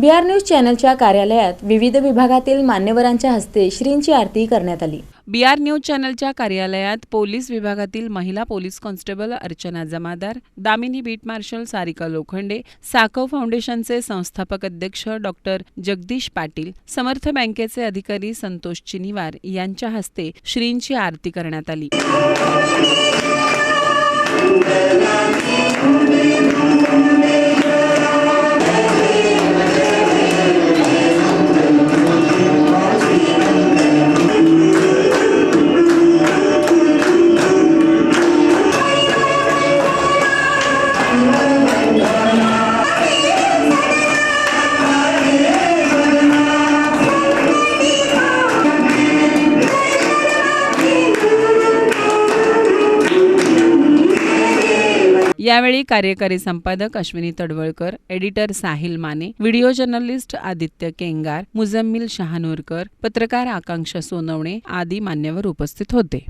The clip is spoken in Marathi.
बी आर न्यूज चॅनलच्या कार्यालयात विविध विभागातील मान्यवरांच्या हस्ते श्रींची आरती करण्यात आली. बी आर न्यूज चॅनलच्या कार्यालयात पोलीस विभागातील महिला police constable Archana Jamadar Damini beat marshal Sarika Lokhande Sakav फाउंडेशनचे संस्थापक अध्यक्ष डॉक्टर जगदीश पाटील समर्थ बँकेचे अधिकारी संतोष चिनीवार यांच्या हस्ते श्रींची आरती करण्यात आली. यावेळी कार्यकारी संपादक Ashwini Tadvalkar editor Sahil Mane video journalist Aditya Kengar Muzammil Shahanoorkar पत्रकार आकांक्षा सोनवणे आदी मान्यवर उपस्थित होते.